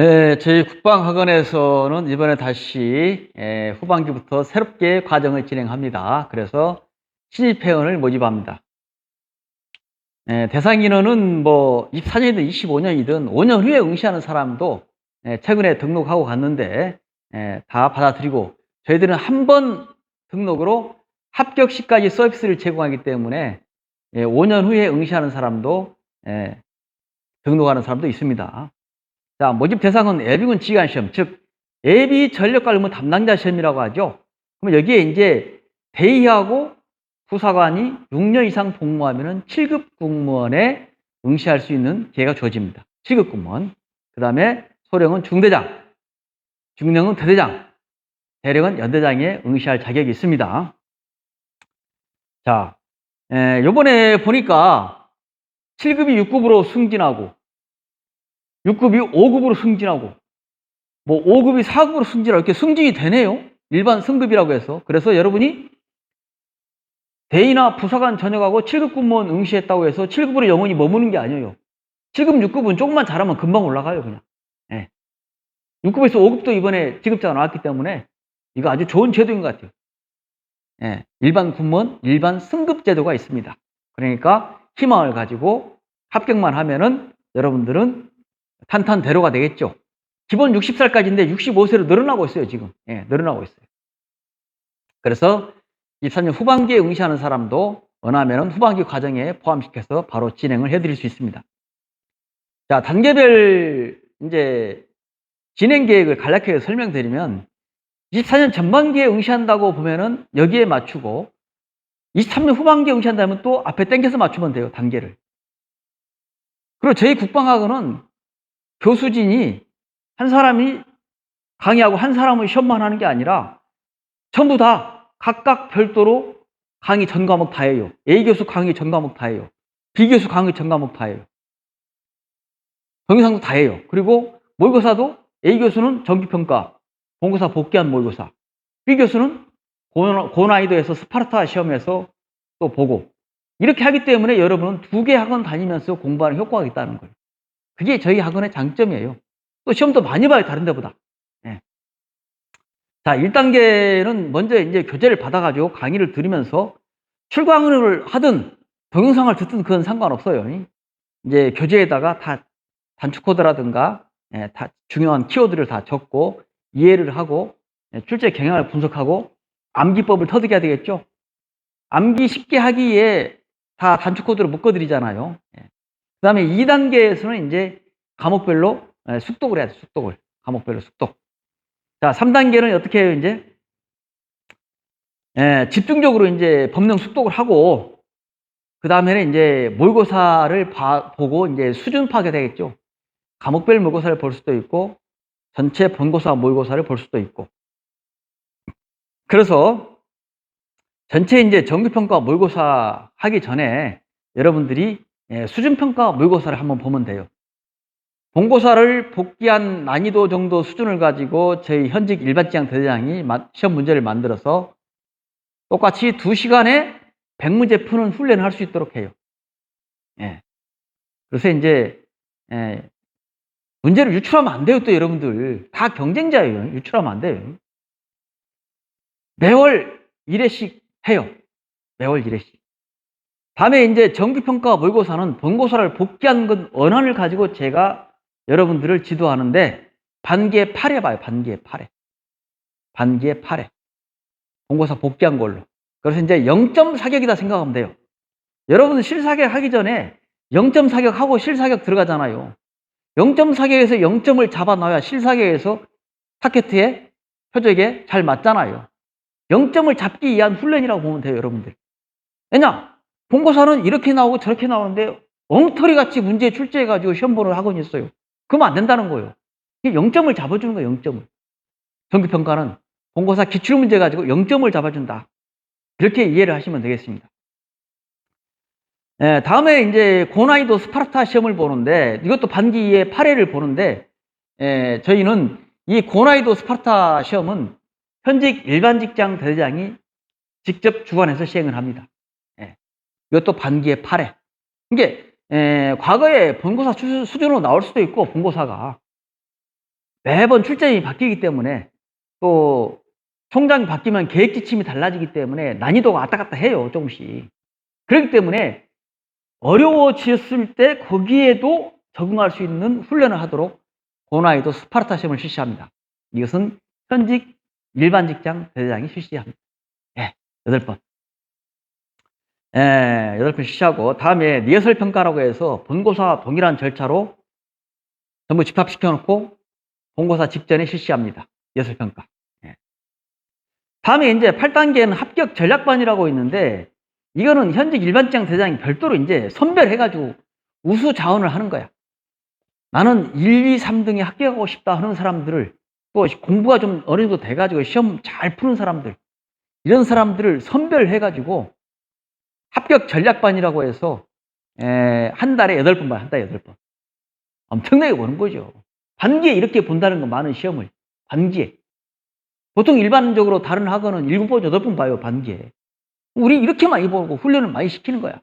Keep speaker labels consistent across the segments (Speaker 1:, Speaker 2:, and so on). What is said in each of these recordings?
Speaker 1: 에, 저희 국방학원에서는 이번에 다시 에, 후반기부터 새롭게 과정을 진행합니다. 그래서 신입 회원을 모집합니다. 에, 대상 인원은 뭐 24년이든 25년이든 5년 후에 응시하는 사람도 에, 최근에 등록하고 갔는데 에, 다 받아들이고 저희들은 한 번 등록으로 합격 시까지 서비스를 제공하기 때문에 예, 5년 후에 응시하는 사람도 예, 등록하는 사람도 있습니다. 자, 모집 대상은 예비군 지휘관 시험, 즉 예비 전력 관리무 담당자 시험이라고 하죠. 그럼 여기에 이제 대의하고 부사관이 6년 이상 복무하면은 7급 공무원에 응시할 수 있는 기회가 주어집니다. 7급 공무원. 그 다음에 소령은 중대장, 중령은 대대장, 대령은 연대장에 응시할 자격이 있습니다. 자, 에, 요번에 보니까 7급이 6급으로 승진하고 6급이 5급으로 승진하고 뭐 5급이 4급으로 승진하고 이렇게 승진이 되네요. 일반 승급이라고 해서. 그래서 여러분이 대인나 부사관 전역하고 7급 공무원 응시했다고 해서 7급으로 영원히 머무는 게 아니에요. 7급, 6급은 조금만 잘하면 금방 올라가요, 그냥. 예. 6급에서 5급도 이번에 지급자가 나왔기 때문에 이거 아주 좋은 제도인 것 같아요. 예. 일반 군무원, 일반 승급 제도가 있습니다. 그러니까 희망을 가지고 합격만 하면은 여러분들은 탄탄대로가 되겠죠. 기본 60살까지인데 65세로 늘어나고 있어요, 지금. 예, 늘어나고 있어요. 그래서 23년 후반기에 응시하는 사람도 원하면 후반기 과정에 포함시켜서 바로 진행을 해드릴 수 있습니다. 자, 단계별 이제 진행 계획을 간략하게 설명드리면 24년 전반기에 응시한다고 보면은 여기에 맞추고 23년 후반기에 응시한다면 또 앞에 땡겨서 맞추면 돼요, 단계를. 그리고 저희 국방학원은 교수진이 한 사람이 강의하고 한 사람은 시험만 하는 게 아니라 전부 다 각각 별도로 강의 전 과목 다 해요. A 교수 강의 전 과목 다 해요. B 교수 강의 전 과목 다 해요. 동영상도 다 해요. 그리고 모의고사도 A 교수는 정기평가, 본고사 복귀한 모의고사. B 교수는 고- 고난이도에서 스파르타 시험에서 또 보고. 이렇게 하기 때문에 여러분은 두 개 학원 다니면서 공부하는 효과가 있다는 거예요. 그게 저희 학원의 장점이에요. 또 시험도 많이 봐요, 다른 데보다. 예. 자, 1단계는 먼저 이제 교재를 받아가지고 강의를 들으면서 출강을 하든 동영상을 듣든 그건 상관없어요. 이제 교재에다가 다 단축 코드라든가 예, 다 중요한 키워드를 다 적고 이해를 하고 예, 출제 경향을 분석하고 암기법을 터득해야 되겠죠. 암기 쉽게 하기에 다 단축 코드로 묶어드리잖아요. 예. 그 다음에 2단계에서는 이제 과목별로 예, 숙독을 해야 돼, 숙독을. 과목별로 숙독. 자, 3단계는 어떻게 해요, 이제? 예, 집중적으로 이제 법령 숙독을 하고, 그 다음에는 이제 모의고사를 봐- 보고 이제 수준 파악이 되겠죠. 과목별 모의고사를 볼 수도 있고, 전체 본고사 모의고사를 볼 수도 있고. 그래서 전체 이제 정규평가 모의고사 하기 전에 여러분들이 예, 수준평가 모의고사를 한번 보면 돼요. 본고사를 복귀한 난이도 정도 수준을 가지고 저희 현직 일반지향 대대장이 마- 시험 문제를 만들어서 똑같이 2시간에 100문제 푸는 훈련을 할 수 있도록 해요. 예. 그래서 이제 예, 문제를 유출하면 안 돼요, 또 여러분들. 다 경쟁자예요. 유출하면 안 돼요. 매월 1회씩 해요. 매월 1회씩. 다음에 이제 정기평가 모의고사는 본고사를 복귀한 건 원한을 가지고 제가 여러분들을 지도하는데 반기에 8회 봐요. 반기에 8회. 반기에 8회. 본고사 복귀한 걸로. 그래서 이제 0점 사격이다 생각하면 돼요. 여러분은 실사격 하기 전에 0점 사격하고 실사격 들어가잖아요. 0점 사격에서 0점을 잡아놔야 실사격에서 타켓에 표적에 잘 맞잖아요. 0점을 잡기 위한 훈련이라고 보면 돼요, 여러분들. 왜냐? 본고사는 이렇게 나오고 저렇게 나오는데 엉터리 같이 문제 출제해가지고 시험 보는 학원이 있어요. 그러면 안 된다는 거예요. 0점을 잡아주는 거예요, 0점을. 정기평가는 본고사 기출문제 가지고 0점을 잡아준다. 이렇게 이해를 하시면 되겠습니다. 예, 다음에 이제 고난이도 스파르타 시험을 보는데 이것도 반기에 8회를 보는데 예, 저희는 이 고난이도 스파르타 시험은 현직 일반 직장 대장이 직접 주관해서 시행을 합니다. 예, 이것도 반기에 8회. 이게 에, 과거에 본고사 수- 수준으로 나올 수도 있고 본고사가 매번 출전이 바뀌기 때문에 또 총장이 바뀌면 계획 지침이 달라지기 때문에 난이도가 왔다 갔다 해요, 조금씩. 그렇기 때문에 어려워졌을 때 거기에도 적응할 수 있는 훈련을 하도록 고난이도 스파르타 시험을 실시합니다. 이것은 현직 일반 직장 대대장이 실시합니다. 예, 여덟 번. 예, 여덟 번 실시하고 다음에 리허설 평가라고 해서 본고사 동일한 절차로 전부 집합시켜 놓고 본고사 직전에 실시합니다. 리허설 평가. 예. 다음에 이제 8단계는 합격 전략반이라고 있는데 이거는 현직 일반 직장 대장이 별도로 이제 선별해 가지고 우수 자원을 하는 거야. 나는 1, 2, 3등에 합격하고 싶다 하는 사람들을 또 공부가 좀 어느 정도 돼 가지고 시험 잘 푸는 사람들 이런 사람들을 선별해 가지고 합격 전략반이라고 해서 에, 한 달에 여덟 번 봐요. 한 달에 여덟 번. 엄청나게 보는 거죠. 반기에 이렇게 본다는 건 많은 시험을. 반기에. 보통 일반적으로 다른 학원은 일곱 번, 여덟 번 봐요. 반기에. 우리 이렇게 많이 보고 훈련을 많이 시키는 거야.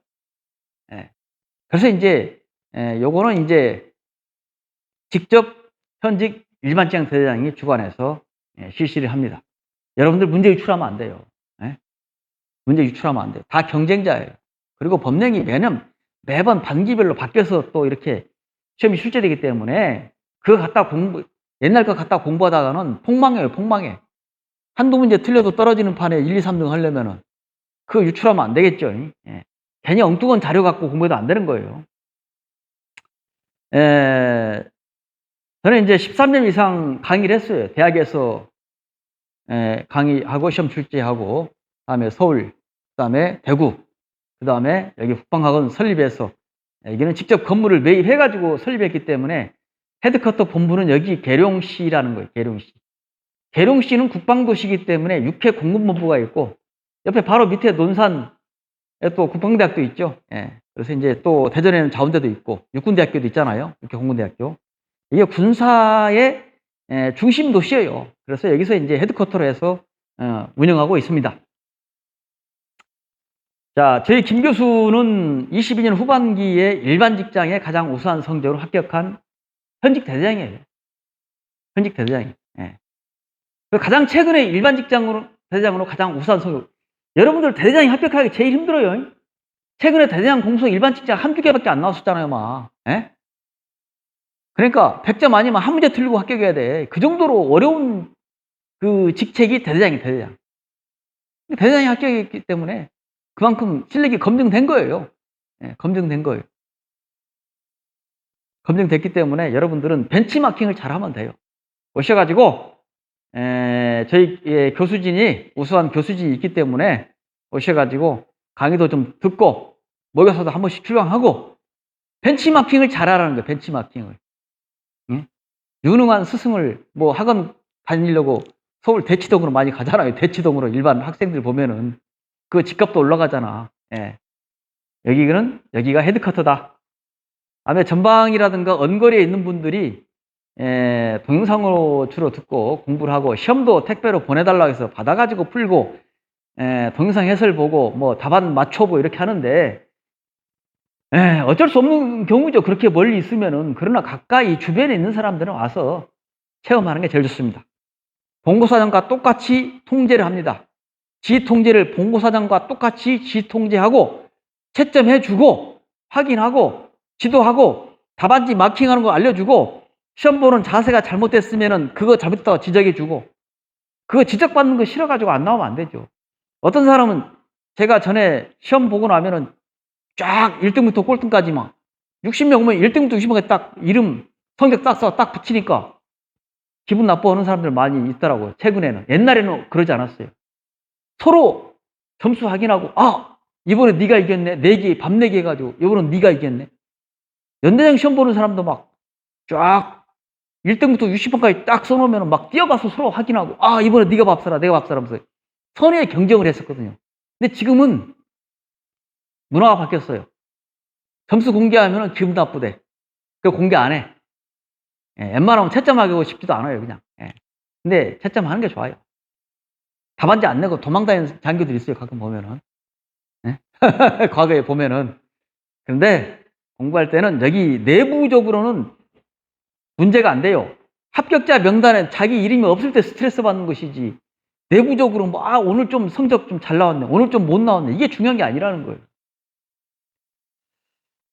Speaker 1: 예. 그래서 이제 에, 요거는 이제 직접 현직 일반 직장 대대장이 주관해서 예, 실시를 합니다. 여러분들 문제 유출하면 안 돼요. 예? 문제 유출하면 안 돼요. 다 경쟁자예요. 그리고 법령이 매년 매번 반기별로 바뀌어서 또 이렇게 시험이 출제되기 때문에 그거 갖다 공부 옛날 거 갖다 공부하다가는 폭망해요, 폭망해. 한두 문제 틀려도 떨어지는 판에 1, 2, 3등 하려면은 그거 유출하면 안 되겠죠. 예. 괜히 엉뚱한 자료 갖고 공부해도 안 되는 거예요. 에, 저는 이제 13년 이상 강의를 했어요. 대학에서 에, 강의하고 시험 출제하고 그다음에 서울, 그 다음에 대구, 그 다음에 여기 국방학원 설립해서 여기는 직접 건물을 매입해가지고 설립했기 때문에 헤드커터 본부는 여기 계룡시라는 거예요. 계룡시. 계룡시는 국방도시이기 때문에 육해 공군본부가 있고 옆에 바로 밑에 논산에 또 국방대학도 있죠. 예. 그래서 이제 또 대전에는 자원대도 있고 육군대학교도 있잖아요. 육해 공군대학교. 이게 군사의 에, 중심 도시예요. 그래서 여기서 이제 헤드쿼터로 해서 어, 운영하고 있습니다. 자, 저희 김 교수는 22년 후반기에 일반 직장에 가장 우수한 성적으로 합격한 현직 대대장이에요. 현직 대대장이. 예. 가장 최근에 일반 직장으로 대대장으로 가장 우수한 성적. 여러분들 대대장이 합격하기 제일 힘들어요. 최근에 대대장 공소 일반 직장 한두 개밖에 안 나왔었잖아요, 막. 예? 그러니까 100점 아니면 한 문제 틀리고 합격해야 돼. 그 정도로 어려운 그 직책이 대대장이 대대장. 대대장이 합격했기 때문에 그만큼 실력이 검증된 거예요. 예, 검증된 거예요. 검증됐기 때문에 여러분들은 벤치마킹을 잘하면 돼요. 오셔가지고 에, 저희 예, 교수진이 우수한 교수진이 있기 때문에 오셔가지고 강의도 좀 듣고 모여서도 한 번씩 출강하고 벤치마킹을 잘하라는 거예요. 벤치마킹을. 응? 유능한 스승을 뭐 학원 다니려고 서울 대치동으로 많이 가잖아요. 대치동으로 일반 학생들 보면은 그 집값도 올라가잖아. 예. 여기는 여기가 헤드커터다. 다음에 전방이라든가 언거리에 있는 분들이 에, 동영상으로 주로 듣고 공부를 하고 시험도 택배로 보내달라고 해서 받아가지고 풀고 에, 동영상 해설 보고 뭐 답안 맞춰보고 이렇게 하는데 에, 어쩔 수 없는 경우죠. 그렇게 멀리 있으면은 그러나 가까이 주변에 있는 사람들은 와서 체험하는 게 제일 좋습니다. 본고사장과 똑같이 통제를 합니다. 지 통제를 본고사장과 똑같이 지 통제하고 채점해주고 확인하고 지도하고 답안지 마킹하는 거 알려주고 시험 보는 자세가 잘못됐으면은 그거 잘못했다고 지적해주고 그거 지적받는 거 싫어가지고 안 나오면 안 되죠. 어떤 사람은 제가 전에 시험 보고 나면은 쫙 1등부터 꼴등까지 막 60명 오면 1등부터 60명에 딱 이름 성적 딱 써 딱 붙이니까 기분 나빠하는 사람들 많이 있더라고요. 최근에는 옛날에는 그러지 않았어요. 서로 점수 확인하고 아 이번에 네가 이겼네. 네 개 밤 네 개 해가지고 이번엔 네가 이겼네. 연대장 시험 보는 사람도 막 쫙 1등부터 60번까지 딱 써놓으면 막 뛰어가서 서로 확인하고 아 이번에 네가 밥 사라 내가 밥 사라 하면서 선의의 경쟁을 했었거든요. 근데 지금은 문화가 바뀌었어요. 점수 공개하면 기분 나쁘대. 그 공개 안해. 예, 웬만하면 채점하고 싶지도 않아요 그냥. 예. 근데 채점하는 게 좋아요 답안지 안 내고 도망다니는 장교들 있어요 가끔 보면은 예? 과거에 보면은 그런데 공부할 때는 여기 내부적으로는 문제가 안 돼요. 합격자 명단에 자기 이름이 없을 때 스트레스 받는 것이지 내부적으로 뭐, 아, 오늘 좀 성적 좀 잘 나왔네. 오늘 좀 못 나왔네. 이게 중요한 게 아니라는 거예요.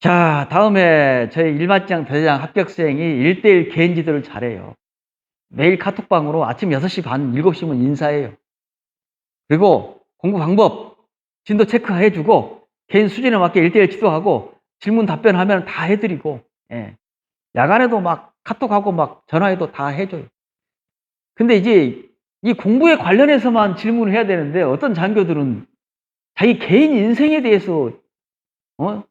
Speaker 1: 자, 다음에 저희 일반장 대장 합격생이 1대1 개인 지도를 잘해요. 매일 카톡방으로 아침 6시 반, 7시면 인사해요. 그리고 공부 방법, 진도 체크해주고, 개인 수준에 맞게 1대1 지도하고, 질문 답변하면 다 해드리고, 예. 야간에도 막 카톡하고 막 전화해도 다 해줘요. 근데 이제 이 공부에 관련해서만 질문을 해야 되는데 어떤 장교들은 자기 개인 인생에 대해서 어?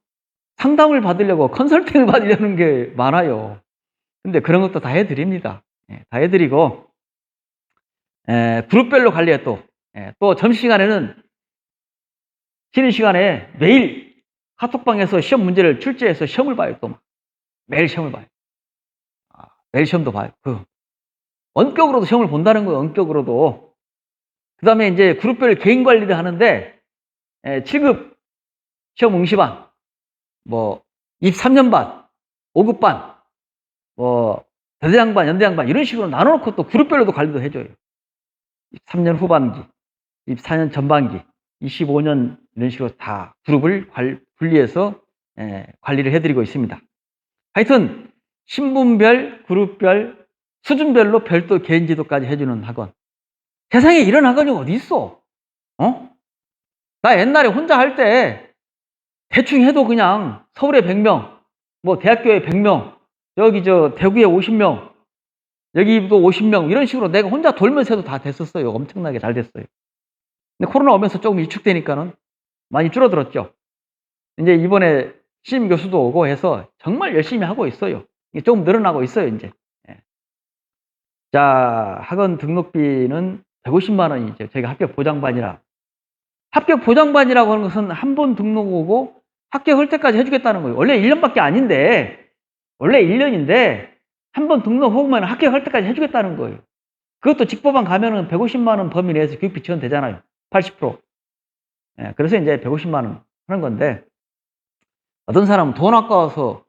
Speaker 1: 상담을 받으려고 컨설팅을 받으려는 게 많아요. 근데 그런 것도 다 해드립니다. 예, 다 해드리고 에, 그룹별로 관리해 또. 예, 또 점심시간에는 쉬는 시간에 매일 카톡방에서 시험 문제를 출제해서 시험을 봐요. 또 매일 시험을 봐요. 아, 매일 시험도 봐요. 그 원격으로도 시험을 본다는 거예요. 원격으로도. 그 다음에 이제 그룹별 개인 관리를 하는데, 에, 7급 시험 응시반, 뭐, 입 3년 반, 5급 반, 뭐, 대대장반, 연대장반, 이런 식으로 나눠놓고 또 그룹별로도 관리도 해줘요. 3년 후반기, 24년 전반기, 25년 이런 식으로 다 그룹을 관- 분리해서 에, 관리를 해드리고 있습니다. 하여튼, 신분별, 그룹별, 수준별로 별도 개인 지도까지 해주는 학원. 세상에 이런 학원이 어디 있어? 어? 나 옛날에 혼자 할 때 대충 해도 그냥 서울에 100명, 뭐 대학교에 100명, 여기 저 대구에 50명, 여기도 50명 이런 식으로 내가 혼자 돌면서 해도 다 됐었어요. 엄청나게 잘 됐어요. 근데 코로나 오면서 조금 위축되니까는 많이 줄어들었죠. 이제 이번에 신임 교수도 오고 해서 정말 열심히 하고 있어요. 조금 늘어나고 있어요, 이제. 자, 학원 등록비는 150만 원이죠. 저희가 합격 보장반이라. 합격 보장반이라고 하는 것은 한 번 등록 오고 합격할 때까지 해주겠다는 거예요. 원래 1년밖에 아닌데, 원래 1년인데, 한 번 등록 오면 합격할 때까지 해주겠다는 거예요. 그것도 직보반 가면은 150만 원 범위 내에서 교육비 지원 되잖아요. 80%. 예, 그래서 이제 150만 원 하는 건데, 어떤 사람은 돈 아까워서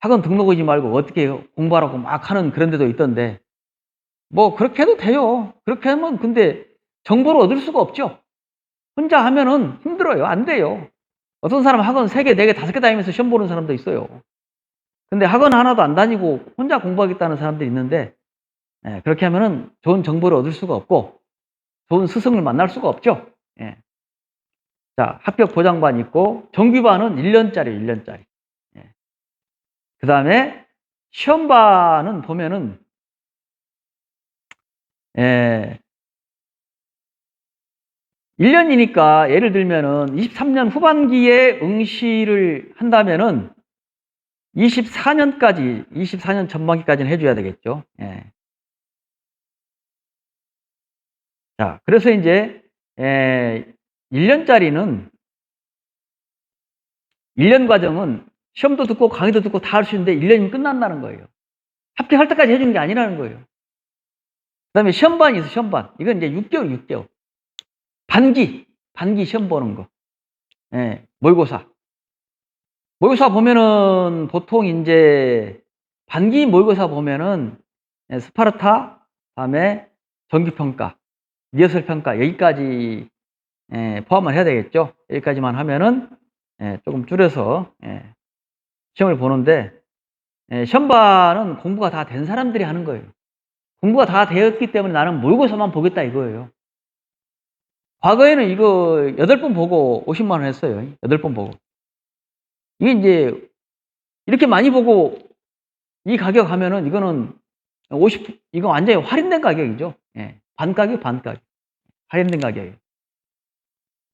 Speaker 1: 학원 등록 오지 말고 어떻게 공부하라고 막 하는 그런 데도 있던데, 뭐 그렇게 해도 돼요. 그렇게 하면 근데 정보를 얻을 수가 없죠. 혼자 하면은 힘들어요. 안 돼요. 어떤 사람 학원 3개, 4개, 5개 다니면서 시험 보는 사람도 있어요. 근데 학원 하나도 안 다니고 혼자 공부하겠다는 사람들이 있는데 예, 그렇게 하면은 좋은 정보를 얻을 수가 없고 좋은 스승을 만날 수가 없죠. 예. 자, 합격 보장반 있고 정규반은 1년짜리, 1년짜리. 그 다음에 시험반은 보면은 예. 1년이니까 예를 들면은 23년 후반기에 응시를 한다면은 24년까지, 24년 전반기까지는 해줘야 되겠죠. 예. 자, 그래서 이제, 예, 1년짜리는 1년 과정은 시험도 듣고 강의도 듣고 다 할 수 있는데 1년이면 끝난다는 거예요. 합격할 때까지 해주는 게 아니라는 거예요. 그 다음에 시험반이 있어, 시험반. 이건 이제 6개월, 6개월. 반기, 반기 시험 보는 거. 예, 모의고사. 모의고사 보면은 보통 이제 반기 모의고사 보면은 예, 스파르타, 다음에 정규평가, 리허설 평가, 여기까지 예, 포함을 해야 되겠죠. 여기까지만 하면은 예, 조금 줄여서 예, 시험을 보는데 예, 시험반은 공부가 다 된 사람들이 하는 거예요. 공부가 다 되었기 때문에 나는 모의고사만 보겠다 이거예요. 과거에는 이거 8번 보고 50만 원 했어요. 8번 보고. 이게 이제 이렇게 많이 보고 이 가격 하면은 이거는 50, 이거 완전히 할인된 가격이죠. 예, 반 가격, 반 가격. 할인된 가격이에요.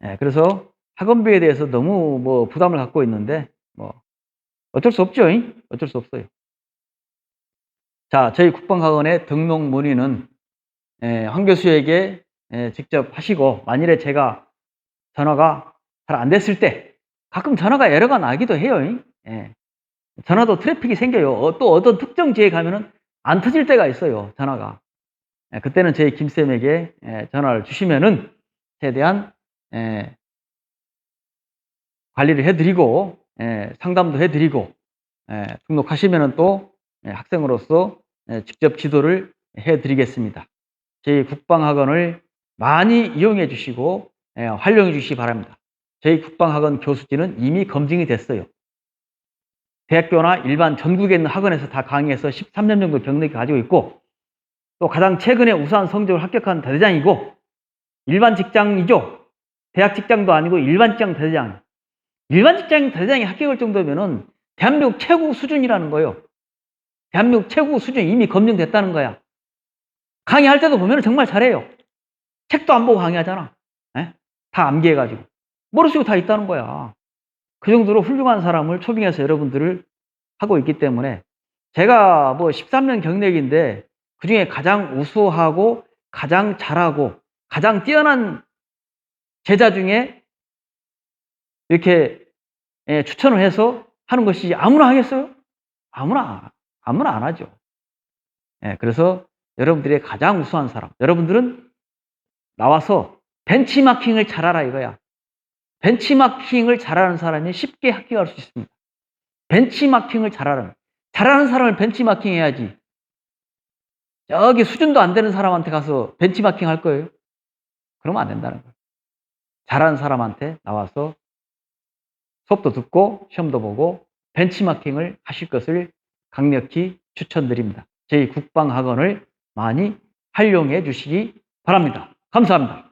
Speaker 1: 예, 그래서 학원비에 대해서 너무 뭐 부담을 갖고 있는데 뭐 어쩔 수 없죠. 잉? 어쩔 수 없어요. 자, 저희 국방학원의 등록 문의는 예, 황 교수에게 예, 직접 하시고 만일에 제가 전화가 잘 안 됐을 때 가끔 전화가 에러가 나기도 해요. 잉? 예. 전화도 트래픽이 생겨요. 어, 또 어떤 특정 지에 가면은 안 터질 때가 있어요. 전화가. 예, 그때는 저희 김쌤에게 예, 전화를 주시면은 최대한 예, 관리를 해드리고 예, 상담도 해드리고 예, 등록하시면은 또 예, 학생으로서 예, 직접 지도를 해드리겠습니다. 저희 국방학원을 많이 이용해 주시고 예, 활용해 주시기 바랍니다. 저희 국방학원 교수진은 이미 검증이 됐어요. 대학교나 일반 전국에 있는 학원에서 다 강의해서 13년 정도 경력이 가지고 있고 또 가장 최근에 우수한 성적을 합격한 대대장이고 일반 직장이죠. 대학 직장도 아니고 일반 직장 대대장. 일반 직장 대대장이 합격할 정도면은 대한민국 최고 수준이라는 거예요. 대한민국 최고 수준이 이미 검증됐다는 거야. 강의할 때도 보면 정말 잘해요. 책도 안 보고 강의하잖아. 예? 다 암기해가지고. 머릿속에 다 있다는 거야. 그 정도로 훌륭한 사람을 초빙해서 여러분들을 하고 있기 때문에 제가 뭐 13년 경력인데 그 중에 가장 우수하고 가장 잘하고 가장 뛰어난 제자 중에 이렇게 예, 추천을 해서 하는 것이 아무나 하겠어요? 아무나, 아무나 안 하죠. 예, 그래서 여러분들의 가장 우수한 사람, 여러분들은 나와서 벤치마킹을 잘하라 이거야. 벤치마킹을 잘하는 사람이 쉽게 합격할 수 있습니다. 벤치마킹을 잘하는, 잘하는 사람을 벤치마킹 해야지. 저기 수준도 안 되는 사람한테 가서 벤치마킹 할 거예요? 그러면 안 된다는 거예요. 잘하는 사람한테 나와서 수업도 듣고 시험도 보고 벤치마킹을 하실 것을 강력히 추천드립니다. 저희 국방학원을 많이 활용해 주시기 바랍니다. 감사합니다.